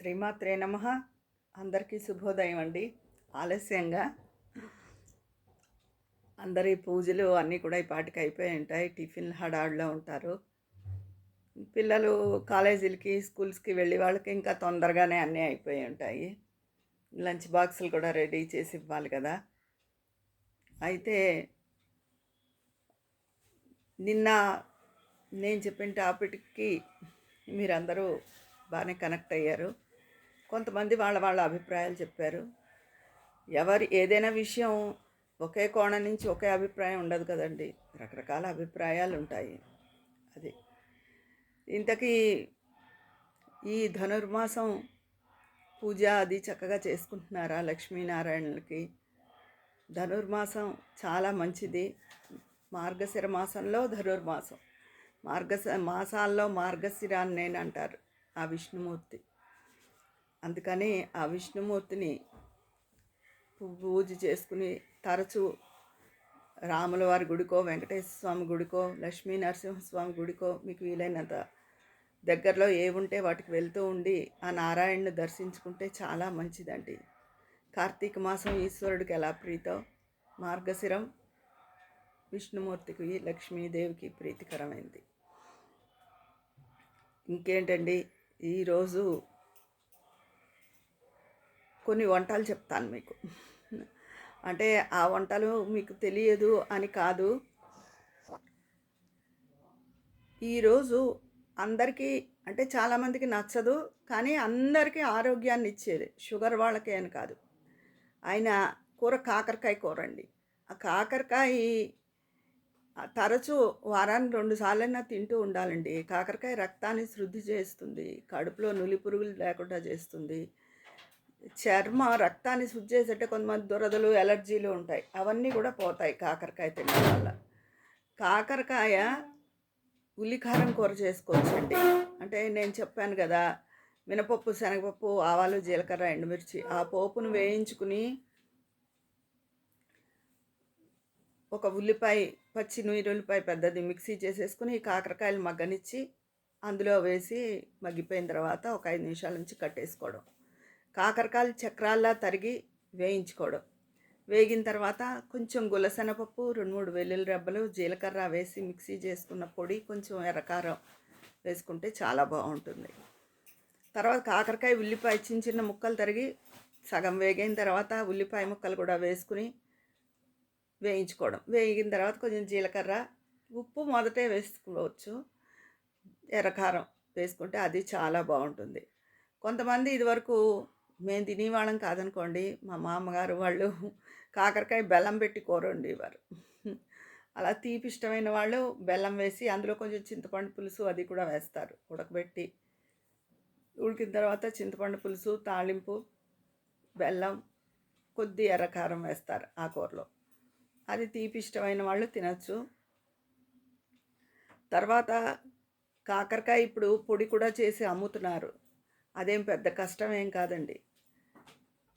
శ్రీమాత్రే నమ. అందరికీ శుభోదయం అండి. ఆలస్యంగా అందరి పూజలు అన్నీ కూడా ఈ పాటికి అయిపోయి ఉంటాయి. టిఫిన్ హడాడులో ఉంటారు. పిల్లలు కాలేజీలకి స్కూల్స్కి వెళ్ళి వాళ్ళకి ఇంకా తొందరగానే అన్నీ అయిపోయి ఉంటాయి. లంచ్ బాక్సులు కూడా రెడీ చేసి ఇవ్వాలి కదా. అయితే నిన్న నేను చెప్పిన టాపిక్కి మీరందరూ బాగానే కనెక్ట్ అయ్యారు. కొంతమంది వాళ్ళ వాళ్ళ అభిప్రాయాలు చెప్పారు. ఎవరి ఏదైనా విషయం ఒకే కోణం నుంచి ఒకే అభిప్రాయం ఉండదు కదండి. రకరకాల అభిప్రాయాలు ఉంటాయి. అది ఇంతకీ ఈ ధనుర్మాసం పూజ అది చక్కగా చేసుకుంటున్నారా లక్ష్మీనారాయణులకి? ధనుర్మాసం చాలా మంచిది. మార్గశిర మాసంలో ధనుర్మాసం. మార్గశ మాసాల్లో మార్గశిరాన్ని అంటారు ఆ విష్ణుమూర్తి. అందుకని ఆ విష్ణుమూర్తిని పూజ చేసుకుని తరచూ రాములవారి గుడికో వెంకటేశ్వర స్వామి గుడికో లక్ష్మీ నరసింహస్వామి గుడికో మీకు వీలైనంత దగ్గరలో ఏ ఉంటే వాటికి వెళ్తూ ఉండి ఆ నారాయణను దర్శించుకుంటే చాలా మంచిదండి. కార్తీక మాసం ఈశ్వరుడికి ఎలా ప్రీతో? మార్గశిరం విష్ణుమూర్తికి లక్ష్మీదేవికి ప్రీతికరమైంది. ఇంకేంటండి? ఈరోజు కొన్ని వంటలు చెప్తాను మీకు. అంటే ఆ వంటలు మీకు తెలియదు అని కాదు. ఈరోజు అందరికీ అంటే చాలామందికి నచ్చదు కానీ అందరికీ ఆరోగ్యాన్ని ఇచ్చేది షుగర్ వాళ్ళకే అని కాదు. ఆయన కూర కాకరకాయ కూర అండి. ఆ కాకరకాయ తరచూ వారానికి రెండు సార్లైనా తింటూ ఉండాలండి. కాకరకాయ రక్తాన్ని శుద్ధి చేస్తుంది కడుపులో నులి పురుగులు లేకుండా చేస్తుంది. చర్మ రక్తాన్ని శుద్ధి చేసేటే కొంతమంది దురదలు ఎలర్జీలు ఉంటాయి. అవన్నీ కూడా పోతాయి కాకరకాయ తినడం వల్ల. కాకరకాయ ఉల్లికారం కూర చేసుకోవచ్చండి. అంటే నేను చెప్పాను కదా మినపప్పు శనగపప్పు ఆవాలు జీలకర్ర ఎండుమిర్చి ఆ పోపును వేయించుకుని ఒక ఉల్లిపాయ పచ్చి ఉల్లిపాయ పెద్దది మిక్సీ చేసేసుకుని ఈ కాకరకాయలు మగ్గనిచ్చి అందులో వేసి మగ్గిపోయిన తర్వాత ఒక ఐదు నిమిషాల నుంచి కట్టేసుకోవడం. కాకరకాయలు చక్రాల్లా తరిగి వేయించుకోవడం. వేగిన తర్వాత కొంచెం గులసెనపప్పు రెండు మూడు వెల్లుల్లి రెబ్బలు జీలకర్ర వేసి మిక్సీ చేసుకున్న పొడి కొంచెం ఎర్రకారం వేసుకుంటే చాలా బాగుంటుంది. తర్వాత కాకరకాయ ఉల్లిపాయ చిన్న చిన్న ముక్కలు తరిగి సగం వేగిన తర్వాత ఉల్లిపాయ ముక్కలు కూడా వేసుకుని వేయించుకోవడం. వేగిన తర్వాత కొంచెం జీలకర్ర ఉప్పు మొదటే వేసుకోవచ్చు. ఎర్రకారం వేసుకుంటే అది చాలా బాగుంటుంది. కొంతమంది ఇదివరకు మేము తినేవాళ్ళం కాదనుకోండి మా మామగారు వాళ్ళు కాకరకాయ బెల్లం పెట్టి కూర వండేవారు. అలా తీపి ఇష్టమైన వాళ్ళు బెల్లం వేసి అందులో కొంచెం చింతపండు పులుసు అది కూడా వేస్తారు ఉడకబెట్టి. ఉడికిన తర్వాత చింతపండు పులుసు తాళింపు బెల్లం కొద్ది ఎర్రకారం వేస్తారు ఆ కూరలో. అది తీపి ఇష్టమైన వాళ్ళు తినచ్చు. తర్వాత కాకరకాయ ఇప్పుడు పొడి కూడా చేసి అమ్ముతున్నారు. అదేం పెద్ద కష్టం ఏం కాదండి.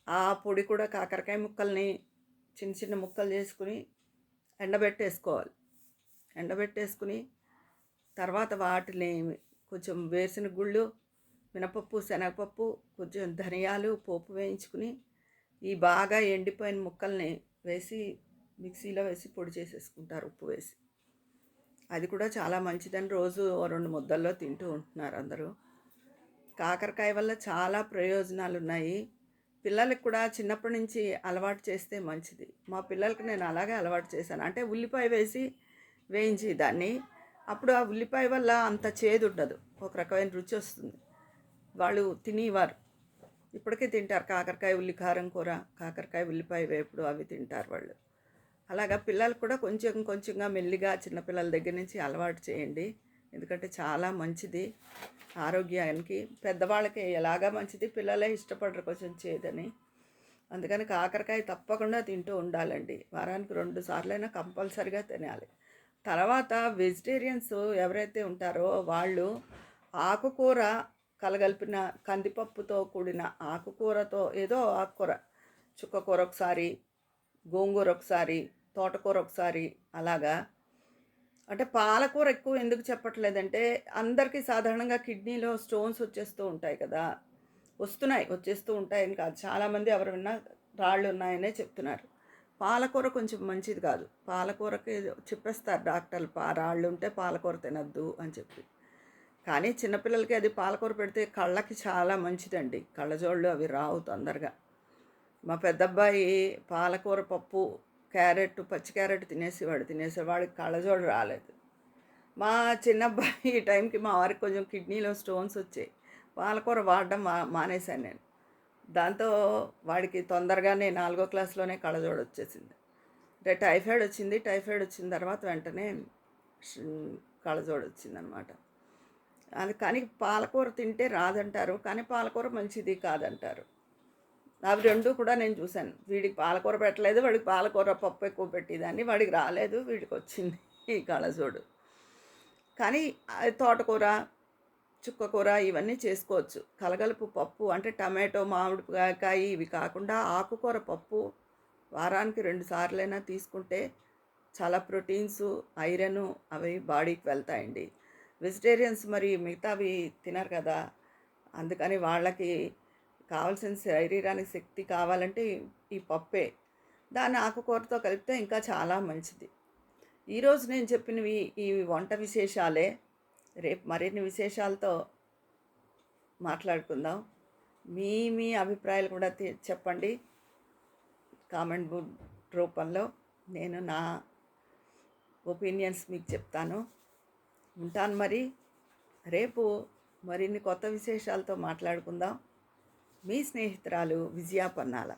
ఆ పొడి కూడా కాకరకాయ ముక్కల్ని చిన్న చిన్న ముక్కలు చేసుకుని ఎండబెట్టేసుకోవాలి. ఎండబెట్టేసుకుని తర్వాత వాటిని కొంచెం వేసిన గుళ్ళు మినపప్పు శనగపప్పు కొంచెం ధనియాలు పోపు వేయించుకుని ఈ బాగా ఎండిపోయిన ముక్కల్ని వేసి మిక్సీలో వేసి పొడి చేసేసుకుంటారు ఉప్పు వేసి. అది కూడా చాలా మంచిదని రోజు రెండు ముద్దల్లో తింటూ ఉంటున్నారు అందరూ. కాకరకాయ వల్ల చాలా ప్రయోజనాలు ఉన్నాయి పిల్లలకు కూడా చిన్నప్పటి నుంచి అలవాటు చేస్తే మంచిది. మా పిల్లలకి నేను అలాగే అలవాటు చేశాను. అంటే ఉల్లిపాయ వేసి వేయించి దాన్ని. అప్పుడు ఆ ఉల్లిపాయ వల్ల అంత చేదు ఉండదు. ఒక రకమైన రుచి వస్తుంది. వాళ్ళు తినేవారు. ఇప్పటికే తింటారు. కాకరకాయ ఉల్లి కారం కూర కాకరకాయ ఉల్లిపాయ వేపుడు అవి తింటారు వాళ్ళు. అలాగా పిల్లలకు కూడా కొంచెం కొంచెంగా మెల్లిగా చిన్నపిల్లల దగ్గర నుంచి అలవాటు చేయండి. ఎందుకంటే చాలా మంచిది ఆరోగ్యానికి. పెద్దవాళ్ళకి ఎలాగా మంచిది? పిల్లలే ఇష్టపడరు కొంచెం చేదని. అందుకని కాకరకాయ తప్పకుండా తింటూ ఉండాలండి. వారానికి రెండు సార్లైనా కంపల్సరిగా తినాలి. తర్వాత వెజిటేరియన్స్ ఎవరైతే ఉంటారో వాళ్ళు ఆకుకూర కలగలిపిన కందిపప్పుతో కూడిన ఆకుకూరతో ఏదో ఆకుకూర. చుక్కకూర ఒకసారి గోంగూర ఒకసారి తోటకూర ఒకసారి అలాగా అంటే పాలకూర ఎక్కువ ఎందుకు చెప్పట్లేదంటే అందరికీ సాధారణంగా కిడ్నీలో స్టోన్స్ వచ్చేస్తూ ఉంటాయి కదా. వస్తున్నాయి వచ్చేస్తూ ఉంటాయని కాదు. చాలామంది ఎవరు రాళ్ళు ఉన్నాయనే చెప్తున్నారు. పాలకూర కొంచెం మంచిది కాదు. పాలకూరకి చెప్పేస్తారు డాక్టర్లు పా రాళ్ళు ఉంటే పాలకూర తినద్దు అని చెప్పి. కానీ చిన్నపిల్లలకి అది పాలకూర పెడితే కళ్ళకి చాలా మంచిదండి. కళ్ళజోళ్ళు అవి రావు తొందరగా. మా పెద్దబ్బాయి పాలకూర పప్పు క్యారెట్ పచ్చి క్యారెట్ తినేసేవాడు తినేసేవాడు కళ్ళజోడు రాలేదు. మా చిన్నబ్బాయి ఈ టైంకి మా వారికి కొంచెం కిడ్నీలో స్టోన్స్ వచ్చాయి. పాలకూర వాడడం మా మానేశాను నేను. దాంతో వాడికి తొందరగానే నాలుగో క్లాస్లోనే కళ్ళజోడు వచ్చేసింది. అంటే టైఫాయిడ్ వచ్చింది టైఫాయిడ్ వచ్చిన తర్వాత వెంటనే ష్- కళ్ళజోడు వచ్చిందనమాట. అది కానీ పాలకూర తింటే రాదంటారు కానీ పాలకూర మంచిది కాదంటారు. అవి రెండు కూడా నేను చూశాను. వీడికి పాలకూర పెట్టలేదు వాడికి పాలకూర పప్పు ఎక్కువ పెట్టేదాన్ని వాడికి రాలేదు వీడికి వచ్చింది ఈ కళజోడు కానీ అది తోటకూర చుక్కకూర ఇవన్నీ చేసుకోవచ్చు. కలగలుపు పప్పు అంటే టమాటో మామిడికాయ ఇవి కాకుండా ఆకుకూర పప్పు వారానికి రెండు సార్లైనా తీసుకుంటే చాలా ప్రోటీన్స్ ఐరన్ అవి బాడీకి వెళ్తాయండి. వెజిటేరియన్స్ మరి మిగతావి తినరు కదా అందుకని వాళ్ళకి కావాల్సిన శరీరానికి శక్తి కావాలంటే ఈ- పప్పే. దాన్ని ఆకుకూరతో కలిపితే ఇంకా చాలా మంచిది. ఈరోజు నేను చెప్పినవి ఈ వంట విశేషాలే. రేపు మరిన్ని విశేషాలతో మాట్లాడుకుందాం. మీ మీ అభిప్రాయాలు కూడా చెప్పండి. కామెంట్ బుక్ రూపంలో నేను నా ఒపీనియన్స్ మీకు చెప్తాను. ఉంటాను మరి. రేపు మరిన్ని కొత్త విశేషాలతో మాట్లాడుకుందాం. మీ స్నేహితురాలు విజయ పన్నాల